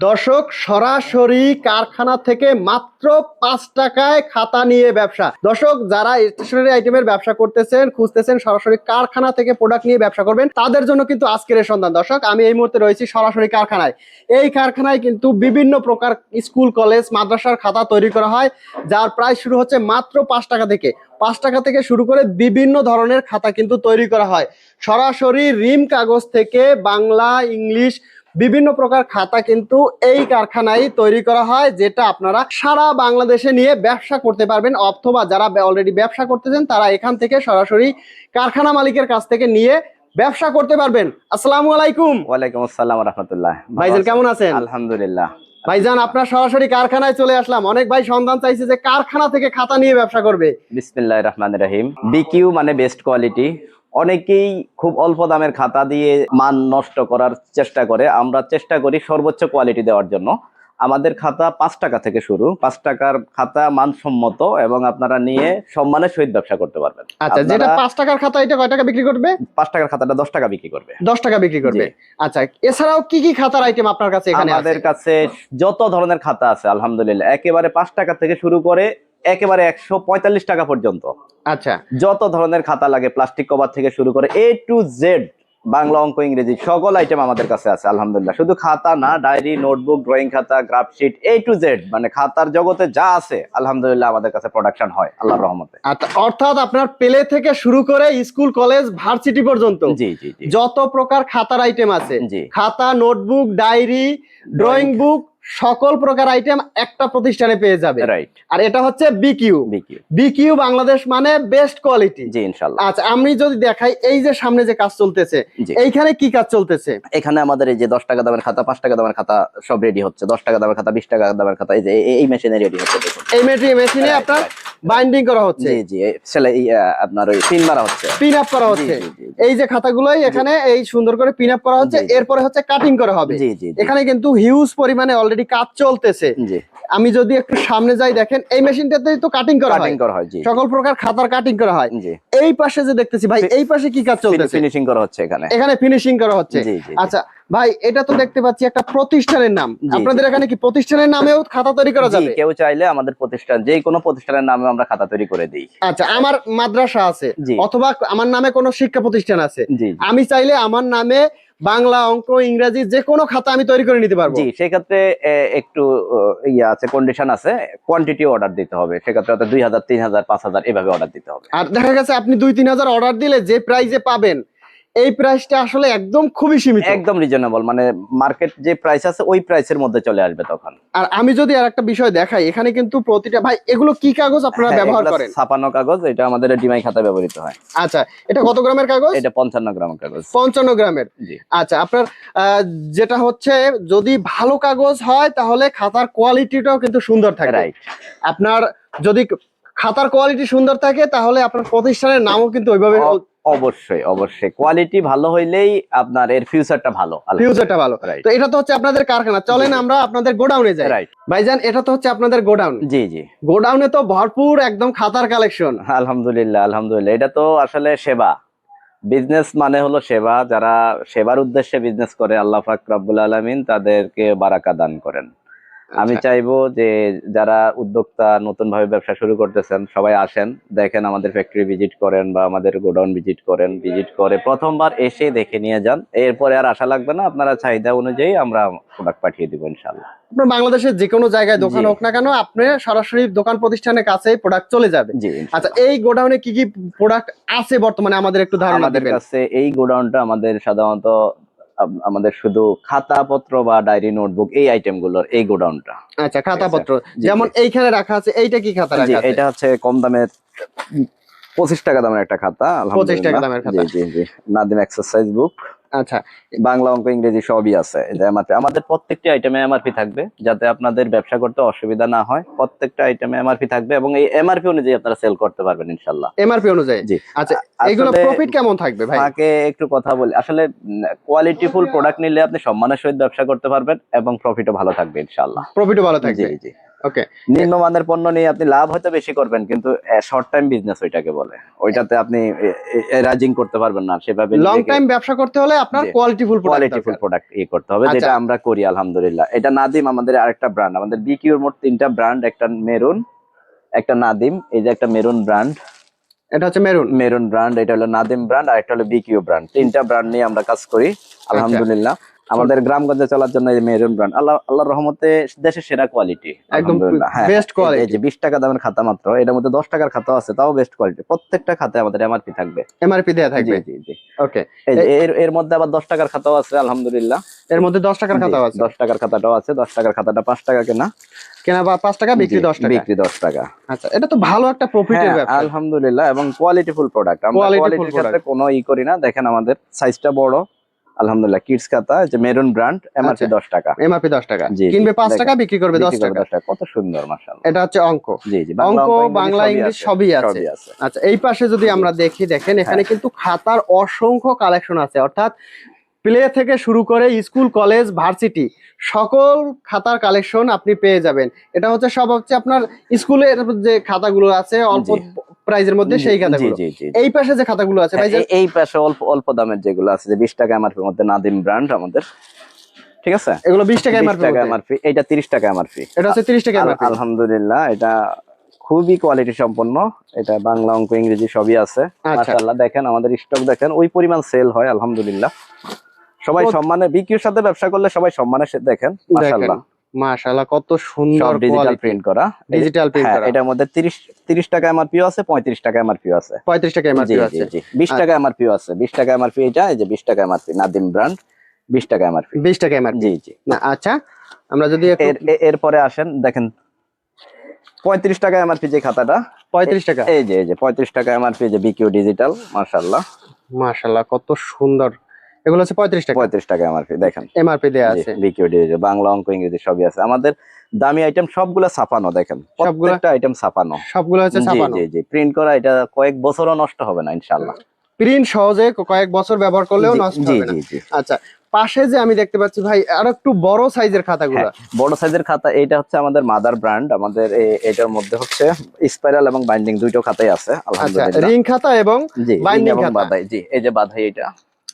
দর্শক, সরাসরি কারখানা থেকে মাত্র পাঁচ টাকায় খাতা নিয়ে ব্যবসা। দর্শক, যারা স্টেশনারি আইটেমের ব্যবসা করতেছেন, খুঁজতেছেন, সরাসরি কারখানা থেকে প্রোডাক্ট নিয়ে ব্যবসা করবেন, তাদের জন্য কিন্তু আজকের সন্ধান। দর্শক, আমি এই মুহূর্তে রয়েছি সরাসরি কারখানায়। এই কারখানায় কিন্তু বিভিন্ন প্রকার স্কুল, কলেজ, মাদ্রাসার খাতা তৈরি করা হয়, যার প্রায় শুরু হচ্ছে মাত্র পাঁচ টাকা থেকে। পাঁচ টাকা থেকে শুরু করে বিভিন্ন ধরনের খাতা কিন্তু তৈরি করা হয়। সরাসরি রিম কাগজ থেকে বাংলা, ইংলিশ বিভিন্ন প্রকার খাতা কিন্তু এই কারখানায় তৈরি করা হয় যেটা আপনারা সারা বাংলাদেশে নিয়ে ব্যবসা করতে পারবেন অথবা যারা অলরেডি ব্যবসা করতেছেন তারা এখান থেকে সরাসরি কারখানা মালিকের কাছ থেকে নিয়ে ব্যবসা করতে পারবেন। আসসালামু আলাইকুম। ওয়ালাইকুম আসসালাম রহমতুল্লাহ। ভাইজান কেমন আছেন? আলহামদুলিল্লাহ। ভাইজান আপনার সরাসরি কারখানায় চলে আসলাম। অনেক ভাই সন্ধান চাইছে যে কারখানা থেকে খাতা নিয়ে ব্যবসা করবে। বিসমিল্লাহ রহমান রহিম। বিকিউ মানে বেস্ট কোয়ালিটি অনেকেই খুব অল্প দামের খাতা দিয়ে মান নষ্ট করার চেষ্টা করে। আমরা চেষ্টা করি সর্বোচ্চ কোয়ালিটি দেওয়ার জন্য। আমাদের খাতা পাঁচ টাকা থেকে শুরু। পাঁচ টাকার খাতা মানসম্মত এবং আপনারা নিয়ে সম্মানের সহিত ব্যবসা করতে পারবেন। আচ্ছা যেটা পাঁচ টাকার খাতা এটা কয় টাকা বিক্রি করবে? পাঁচ টাকার খাতাটা দশ টাকা বিক্রি করবে। দশ টাকা বিক্রি করবে। আচ্ছা এছাড়াও কি কি খাতার আইটেম আপনার কাছে এখানে আমাদের কাছে যত ধরনের খাতা আছে আলহামদুলিল্লাহ একেবারে পাঁচ টাকা থেকে শুরু করে একেবারে একশো পঁয়তাল্লিশ টাকা পর্যন্ত। আচ্ছা। যত ধরনের খাতা লাগে প্লাস্টিক কভার থেকে শুরু করে এ টু জেড বাংলা অঙ্ক ইংরেজি সকল আইটেম আমাদের কাছে আছে আলহামদুলিল্লাহ। শুধু খাতা না ডায়েরি নোটবুক ড্রয়িং খাতা গ্রাফশিট এ টু জেড মানে খাতার জগতে যা আছে আলহামদুলিল্লাহ আমাদের কাছে প্রোডাকশন হয় আল্লাহর রহমতে। আচ্ছা, অর্থাৎ আপনার প্লে থেকে শুরু করে স্কুল কলেজ ভার্সিটি পর্যন্ত জি জি জি। যত প্রকার খাতার আইটেম আছে জি। খাতা নোটবুক ডায়েরি ড্রয়িং বুক সকল প্রকার আইটেম একটা প্রতিষ্ঠানে পেয়ে যাবে। রাইট আর এটা হচ্ছে বিকিউ বিকিউ বিকিউ বাংলাদেশ মানে বেস্ট কোয়ালিটি জি ইনশাল্লাহ আচ্ছা আমি যদি দেখাই এই যে সামনে যে কাজ চলতেছে এইখানে কি কাজ চলতেছে? এখানে আমাদের এই যে দশ টাকা দামের খাতা পাঁচ টাকা দামের খাতা সব রেডি হচ্ছে। দশ টাকা দামের খাতা বিশ টাকা দামের খাতা এই যে এই- মেশিনে রেডি হচ্ছে দেখুন। এই মেশিনে আপনার. বাইন্ডিং করা হচ্ছে। জি জি সেলাই আপনার ওই পিন মারা হচ্ছে। পিন আপ করা হচ্ছে। এই যে খাতাগুলোই এখানে এই সুন্দর করে পিন আপ করা হচ্ছে। এরপরে হচ্ছে কাটিং করা হবে। জি জি এখানে কিন্তু হিউজ পরিমাণে অলরেডি কাজ চলতেছে। জি। আমি যদি একটু সামনে যাই দেখেন এই মেশিনটাতেই তো কাটিং করা হয়। কাটিং করা হয় জি। সকল প্রকার খাতার কাটিং করা হয়। জি। এই পাশে যে দেখতেছি ভাই এই পাশে কি কাজ চলতেছে? ফিনিশিং করা হচ্ছে এখানে। এখানে ফিনিশিং করা হচ্ছে। আচ্ছা ভাই এটা তো দেখতে পাচ্ছি একটা প্রতিষ্ঠানের নাম। আপনাদের এখানে কি প্রতিষ্ঠানের নামেও খাতা তৈরি করা যাবে? কেউ চাইলে আমাদের প্রতিষ্ঠান যে কোনো প্রতিষ্ঠানের নামে আমরা খাতা তৈরি করে দিই। আচ্ছা আমার মাদ্রাসা আছে অথবা আমার নামে কোনো শিক্ষা প্রতিষ্ঠান আছে। আমি চাইলে আমার নামে বাংলা অঙ্ক ইংরেজি যে কোনো খাতা আমি তৈরি করে নিতে পারব। জি সেক্ষেত্রে একটু ইয়ে আছে কন্ডিশন আছে কোয়ান্টিটি অর্ডার দিতে হবে। সেক্ষেত্রে হয়তো দুই হাজার তিন হাজার পাঁচ হাজার এভাবে অর্ডার দিতে হবে। আর দেখা গেছে আপনি দুই তিন হাজার অর্ডার দিলে যে প্রাইজে পাবেন এই প্রাইসটা আসলে একদম খুবই সীমিত। একদম রিজনেবল মানে মার্কেট যে প্রাইস আছে ওই প্রাইসের মধ্যে চলে আসবে তখন। আর আমি যদি আর একটা বিষয় দেখাই এখানে কিন্তু প্রতিটা ভাই এগুলো কি কাগজ আপনারা হ্যাঁ, ব্যবহার করেন? ছাপানো কাগজ এটা আমাদের ডিমাই খাতা ব্যবহৃত হয়। আচ্ছা এটা কত গ্রামের কাগজ? এটা পঞ্চান্ন গ্রাম কাগজ। পঞ্চান্ন গ্রামের। জি। আচ্ছা আপনার যেটা হচ্ছে যদি ভালো কাগজ হয় তাহলে খাতার কোয়ালিটিটাও কিন্তু সুন্দর থাকে। রাইট আপনার যদি খাতার কোয়ালিটি সুন্দর থাকে তাহলে আপনার প্রতিষ্ঠানের নামও কিন্তু ওইভাবে অবশ্যই অবশ্যই। কোয়ালিটি ভালো হইলেই আপনার এর ফিউচারটা ভালো ফিউচারটা ভালো। তো এটা তো হচ্ছে আপনাদের কারখানা। চলেন। আমরা আপনাদের গোডাউনে যাই। রাইট ভাইজান এটা তো হচ্ছে আপনাদের গোডাউন। জি জি। গোডাউনে তো ভরপুর একদম খাতার কালেকশন আলহামদুলিল্লাহ আলহামদুলিল্লাহ। এটা তো আসলে সেবা। বিজনেস মানে হলো সেবা। যারা সেবার উদ্দেশ্যে বিজনেস করে আল্লাহ পাক রব্বুল আলামিন তাদেরকে বারাকা দান করেন। আমি আচ্ছা। চাইব যে যারা উদ্যোক্তা নতুন ভাবে ব্যবসা শুরু করতেছেন সবাই আসেন দেখেন আমাদের ফ্যাক্টরি ভিজিট করেন বা আমাদের গোডাউন ভিজিট করেন ভিজিট করে প্রথমবার এসে দেখে নিয়ে যান। এরপরে আর আশা লাগবে না আপনারা চাহিদা অনুযায়ী আমরা প্রোডাক্ট পাঠিয়ে দিব ইনশাল্লাহ আপনার বাংলাদেশের যে কোনো জায়গায় দোকান হোক না কেন আপনি সরাসরি দোকান প্রতিষ্ঠানের কাছে প্রোডাক্ট চলে যাবে। জি আচ্ছা এই গোডাউনে কি কি প্রোডাক্ট আছে বর্তমানে আমাদের একটু ধারণা আমাদের দেবেন? কাছে এই গোডাউনটা আমাদের সাধারণত আমাদের শুধু খাতাপত্র বা ডায়েরি নোটবুক এই আইটেমগুলোর এই গোডাউনটা আচ্ছা খাতাপত্র। পত্র যেমন এইখানে রাখা আছে এইটা কি খাতা রাখা আছে? এটা হচ্ছে কম দামের পঁচিশ টাকা দামের একটা খাতা 25 টাকা দামের খাতা। জি জি। Nadim exercise book. আচ্ছা বাংলা অঙ্ক ইংরেজি সবই আছে। MRP আমাদের প্রত্যেকটি আইটেমে এমআরপি থাকবে যাতে আপনাদের ব্যবসা করতে অসুবিধা না হয়। প্রত্যেকটা আইটেমে এমআরপি থাকবে এবং এই এমআরপি অনুযায়ী আপনারা সেল করতে পারবেন ইনশাল্লাহ এমআরপি অনুযায়ী? জি। আচ্ছা এইগুলো প্রফিট কেমন থাকবে ভাই? একটু কথা বলি। আসলে কোয়ালিটিফুল প্রোডাক্ট নিলে আপনি সম্মানের সহিত ব্যবসা করতে পারবেন এবং প্রফিটও ভালো থাকবে ইনশাল্লাহ প্রফিটও ভালো থাকবে? জি জি। ওকে নিম্নমানের পণ্য নিয়ে আপনি লাভ হয়তো বেশি করবেন কিন্তু শর্ট টাইম বিজনেস ওইটাকে বলে। ওইটাতে আপনি রাজিং করতে পারবেন না সেভাবে লং টাইম ব্যবসা করতে হলে আপনার। কোয়ালিটিফুল কোয়ালিটিফুল প্রোডাক্ট ইয়ে করতে হবে আচ্ছা। যেটা আমরা করি আলহামদুলিল্লাহ। এটা নাদিম আমাদের আরেকটা ব্র্যান্ড আমাদের বিকিউর মোট তিনটা ব্র্যান্ড একটা মেরুন একটা নাদিম এই যে একটা মেরুন ব্র্যান্ড এটা হচ্ছে মেরুন। মেরুন ব্র্যান্ড এটা হলো নাদিম ব্র্যান্ড আর একটা হলো বিকিউ ব্র্যান্ড তিনটা ব্র্যান্ড নিয়ে আমরা কাজ করি আচ্ছা। আলহামদুলিল্লাহ। আমাদের গ্রামগঞ্জে চলার জন্য এই মেরুন ব্র্যান্ড আল্লাহ আল্লাহর রহমতে দেশের সেরা কোয়ালিটি একদম best quality। এই যে বিশ টাকা দামের খাতা মাত্র এটার মধ্যে দশ টাকার খাতা আছে তাও বেস্ট কোয়ালিটি প্রত্যেকটা খাতায় আমাদের এমআরপি থাকবে। এমআরপি দেয়া থাকবে? জি জি ওকে এই যে এর এর মধ্যে আবার দশ টাকার খাতাও আছে আলহামদুলিল্লাহ। এর মধ্যে দশ টাকার খাতাও আছে? দশ টাকার খাতাটাও আছে দশ টাকার খাতাটা পাঁচ টাকা কেনা। কেনা বা পাঁচ টাকা বিক্রি জি, দশ টাকা? বিক্রি দশ টাকা। আচ্ছা এটা তো ভালো একটা প্রফিটের হ্যাঁ, ব্যবসা আলহামদুলিল্লাহ এবং কোয়ালিটিফুল প্রোডাক্ট আমরা কোয়ালিটির ক্ষেত্রে কোনো ই করি না। দেখেন আমাদের সাইজটা বড় আলহামদুলিল্লাহ কিডস খাতা যে মেরুন ব্র্যান্ড এমআরপি আচ্ছা। দশ টাকা এমআরপি দশ টাকা জি, জি, কিনবে পাঁচ দেখেন। টাকা বিক্রি করবে দশ বিক্রি করবে টাকা দশ টাকা কত সুন্দর মাশাআল্লাহ এটা হচ্ছে অঙ্ক জি জি অঙ্ক, বাংলা, ইংলিশ সবই আছে। আচ্ছা এই পাশে যদি আমরা দেখি দেখেন এখানে হ্যাঁ। কিন্তু খাতার অসংখ্য কালেকশন আছে অর্থাৎ প্লে থেকে শুরু করে স্কুল কলেজ ভার্সিটি সকল খাতার কালেকশন আপনি পেয়ে যাবেন এটা হচ্ছে সব হচ্ছে আপনার স্কুলের যে খাতাগুলো আছে অল্প। প্রাইজের মধ্যে সেই খাতাগুলো। এই পাশে যে খাতাগুলো আছে এই- পাশে অল্প অল্প দামের যেগুলো আছে যে বিশ টাকা এমআরপির মধ্যে নাদিম ব্র্যান্ড আমাদের ঠিক আছে? এগুলো বিশ টাকা এমআরপি টাকা এমআরপি এটা তিরিশ টাকা এমআরপি এটা হচ্ছে তিরিশ টাকা এমআরপি আলহামদুলিল্লাহ এটা খুবই কোয়ালিটি সম্পন্ন এটা বাংলা অঙ্ক ইংরেজি সবই আছে। আচ্ছা। মাশাআল্লাহ দেখেন আমাদের স্টক দেখেন ওই পরিমাণ সেল হয় আলহামদুলিল্লাহ। সবাই সম্মানে বিকিউর সাথে ব্যবসা করলে সবাই সম্মানের সাথে দেখেন দেখেন। মাশাআল্লাহ। মাশাআল্লাহ কত সুন্দর ডিজিটাল প্রিন্ট করা ডিজিটাল প্রিন্ট হ্যাঁ করা এটার মধ্যে 30 30 টাকা এমআরপিও আছে 35 টাকা এমআরপিও আছে পঁয়ত্রিশ টাকা এমআরপি আছে জি, জি। 20 টাকা এমআরপিও আছে 20 টাকা এমআরপি এটা এই যে 20 টাকা এমআরপি নাদিম ব্র্যান্ড 20 টাকা এমআরপি বিশ টাকা এমআরপি জি জি না আচ্ছা আমরা যদি একটু এরপরে আসেন দেখেন 35 টাকা এমআরপি যে খাতাটা পঁয়ত্রিশ টাকা এই যে এই যে 35 টাকা এমআরপি যে বিকিউ ডিজিটাল মাশাআল্লাহ মাশাল্লাহ কত সুন্দর এগুলো হচ্ছে পঁয়ত্রিশ টাকা। 35 টাকা এমআরপি দেখেন। এমআরপি দেয়া আছে। বিকিউ ডিজিটাল বাংলা অঙ্ক ইংরেজি সবই আছে। আমাদের দামি আইটেম সবগুলো ছাপানো দেখেন। সবগুলা? প্রত্যেকটা আইটেম ছাপানো। সবগুলো হচ্ছে ছাপানো। জি জি। প্রিন্ট করা এটা কয়েক বছরও নষ্ট হবে না ইনশাআল্লাহ। প্রিন্ট সহজে কয়েক বছর ব্যবহার করলেও নষ্ট হবে না। জি জি। আচ্ছা পাশে যে আমি দেখতে পাচ্ছি ভাই আর একটু বড় সাইজের খাতাগুলো। হ্যাঁ, বড় সাইজের খাতা এটা হচ্ছে আমাদের মাদার ব্র্যান্ড আমাদের এটার মধ্যে হচ্ছে স্পাইরাল এবং বাইন্ডিং দুইটো খাতাই আছে আচ্ছা আলহামদুলিল্লাহ। রিং খাতা এবং এবং খাতা। জি এই যে বাধাই এটা।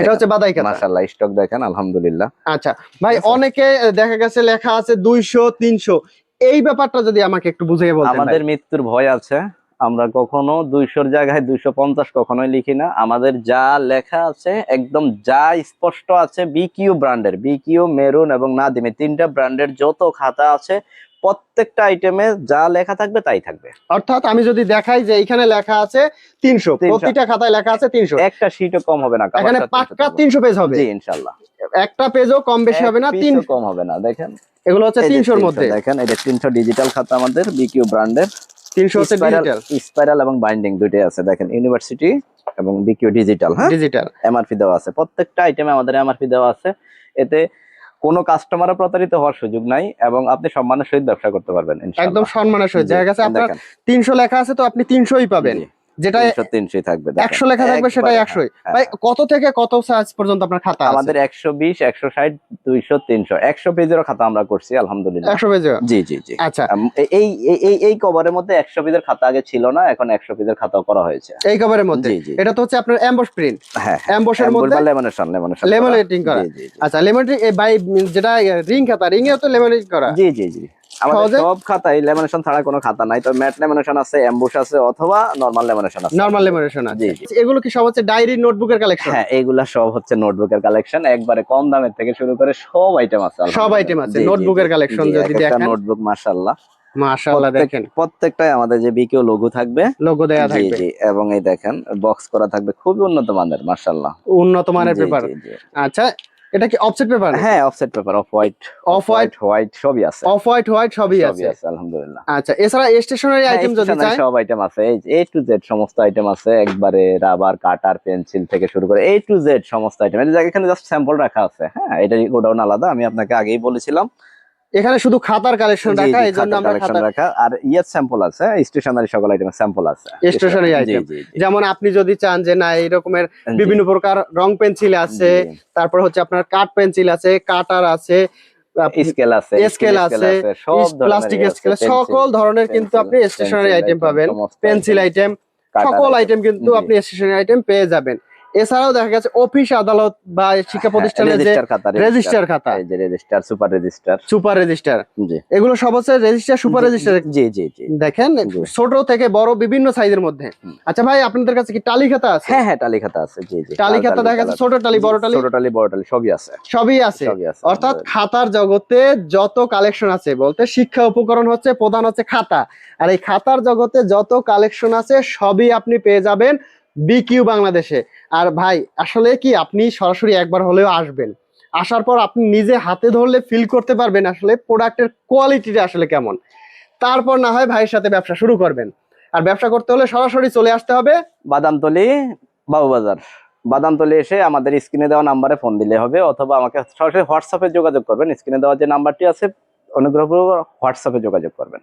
এটা হচ্ছে বাদাই খাতা মাশাআল্লাহ স্টক দেখেন আলহামদুলিল্লাহ। আচ্ছা ভাই অনেকে দেখা গেছে লেখা আছে দুইশো তিনশো। এই ব্যাপারটা যদি আমাকে একটু বুঝিয়ে বলতেন আমাদের মৃত্যুর ভয় আছে। আমরা কখনো দুইশোর জায়গায় দুইশো পঞ্চাশ কখনোই লিখি না। আমাদের যা লেখা আছে একদম যা স্পষ্ট আছে বিকিউ ব্র্যান্ডের বিকিউ মেরুন এবং নাদিম তিনটা ব্র্যান্ডের যত খাতা আছে প্রত্যেকটা আইটেমে যা লেখা থাকবে তাই থাকবে। অর্থাৎ আমি যদি দেখাই যে এখানে লেখা আছে তিনশো প্রতিটা খাতায় লেখা আছে তিনশো। একটা শিটও কম হবে না এখানে টা 300 পাক্কা তিনশো পেজ হবে। ইনশাল্লাহ একটা পেজও কম বেশি হবে না তিন কম হবে না দেখেন। এগুলো হচ্ছে তিনশোর মধ্যে। দেখেন এটা তিনশো ডিজিটাল খাতা আমাদের বিকিউ ব্র্যান্ডের। স্পাইরাল এবং বাইন্ডিং দুইটাই আছে। দেখেন ইউনিভার্সিটি এবং বিকিউ ডিজিটাল হ্যাঁ? ডিজিটাল এমআরপি দেওয়া আছে। প্রত্যেকটা আইটেমে আমাদের এমআরপি দেওয়া আছে। এতে কোনো কাস্টমারও প্রতারিত হওয়ার সুযোগ নাই এবং আপনি সম্মানের সহিত ব্যবসা করতে পারবেন একদম সম্মানের সহিত। জি, দেখা আপনার তিনশো লেখা আছে তো আপনি তিনশোই পাবেন। যেটা 300 300 থাকবে দেখেন। একশো লেখা থাকবে সেটাই একবারে, একশোই। হ্যাঁ, ভাই হ্যাঁ। কত থেকে কত সাইজ পর্যন্ত আপনার খাতা আছে? আমাদের একশো বিশ একশো ষাট দুইশো তিনশো। একশো পেজেরও খাতা আমরা করছি আলহামদুলিল্লাহ। একশো পেজে জি জি জি। আচ্ছা। এই এই- এই কভারের মধ্যে একশো পেজের খাতা আগে ছিল না এখন একশো পেজের খাতাও করা হয়েছে। এই কভারের মধ্যে? এটা তো হচ্ছে আপনার এম্বস প্রিন্ট হ্যাঁ এম্বসের মধ্যে? লেমনেশন লেমনেশন Laminating করা। আচ্ছা লেমনেটিং বাই যেটা রিং খাতা রিং এও তো লেমনেটিং করা। জি জি জি। আমাদের সব লেমিনেশন ছাড়া কোনো খাতা নাই। তো ম্যাট লেমিনেশন আছে এমবুশ আছে অথবা নরমাল লেমিনেশন আছে। নরমাল লেমিনেশন আছে। এগুলো কি সব হচ্ছে ডায়েরি নোটবুকের কালেকশন হ্যাঁ এগুলা সব হচ্ছে নোটবুকের কালেকশন একবারে কম দামের থেকে শুরু করে সব আইটেম আছে সব item আছে, এর collection যদি দেখেন। নোটবুক মাশাআল্লাহ। মাশাআল্লাহ দেখেন। প্রত্যেকটাই আমাদের যে বিকেও লোগো থাকবে। লোগো দেয়া থাকবে। জি এবং এই দেখেন বক্স করা থাকবে। খুবই উন্নত মানের মাশাআল্লাহ। উন্নত মানের পেপার। আচ্ছা এটা কি অফসেট পেপার হ্যাঁ offset paper off white off white white সবই আছে। অফ হোয়াইট হোয়াইট সবই আছে। আছে আলহামদুলিল্লাহ। আচ্ছা এছাড়া স্টেশনারি আইটেম যদি চাই? সব আইটেম আছে। এই এ টু জেড সমস্ত আইটেম আছে একবারে রাবার কাটার পেন্সিল থেকে শুরু করে এ টু জেড সমস্ত আইটেম এই যে এখানে জাস্ট স্যাম্পল রাখা আছে হ্যাঁ এটা গোডাউন আলাদা। আমি আপনাকে আগেই বলেছিলাম এখানে শুধু খাতার কালেকশন রাখা এই জন্য আমরা খাতা রাখা। আর ইয়ের স্যাম্পল আছে স্টেশনারি সকল আইটেমের স্যাম্পল আছে। জি, জি। যেমন আপনি যদি চান যে না এই রকমের বিভিন্ন প্রকার রং পেন্সিল আছে তারপর হচ্ছে আপনার কাঠ পেন্সিল আছে কাটার আছে স্কেল আছে স্কেল আছে সব প্লাস্টিক স্কেল সকল ধরনের কিন্তু আপনি স্টেশনারি আইটেম পাবেন। পেন্সিল আইটেম সকল আইটেম কিন্তু আপনি স্টেশনারি আইটেম পেয়ে যাবেন। এছাড়াও দেখা গেছে অফিস আদালত বা শিক্ষা প্রতিষ্ঠানে যে রেজিস্টার খাতা রেজিস্টার এই যে register super register super register জি। এগুলো সব হচ্ছে রেজিস্টার সুপার রেজিস্টার জি জি জি। দেখেন ছোট থেকে বড় বিভিন্ন সাইজের মধ্যে। আচ্ছা ভাই আপনাদের কাছে কি টালি খাতা আছে? হ্যাঁ হ্যাঁ টালি খাতা আছে। জি জি। টালি খাতা দেখা যাচ্ছে ছোট টালি বড় টালি? ছোট টালি বড় টালি সবই আছে। সবই আছে। অর্থাৎ খাতার জগতে যত কালেকশন আছে বলতে শিক্ষা উপকরণ হচ্ছে প্রধান হচ্ছে খাতা। আর এই খাতার জগতে যত কালেকশন আছে সবই আপনি পেয়ে যাবেন বিকিউ বাংলাদেশে। আর ভাই, আসলে কি, আপনি সরাসরি একবার হলেও আসবেন। আসার পর আপনি নিজে হাতে ধরলে ফিল করতে পারবেন আসলে প্রোডাক্টের কোয়ালিটিটা আসলে কেমন। তারপর না হয় ভাইয়ের সাথে ব্যবসা শুরু করবেন। আর ব্যবসা করতে হলে সরাসরি চলে আসতে হবে বাদামতলি বাবুবাজার। বাদামতলি এসে আমাদের স্ক্রিনে দেওয়া নাম্বারে ফোন দিলে হবে, অথবা আমাকে সরাসরি হোয়াটসঅ্যাপে যোগাযোগ করবেন। স্ক্রিনে দেওয়া যে নাম্বারটি আছে, অনুগ্রহ হোয়াটসঅ্যাপে যোগাযোগ করবেন।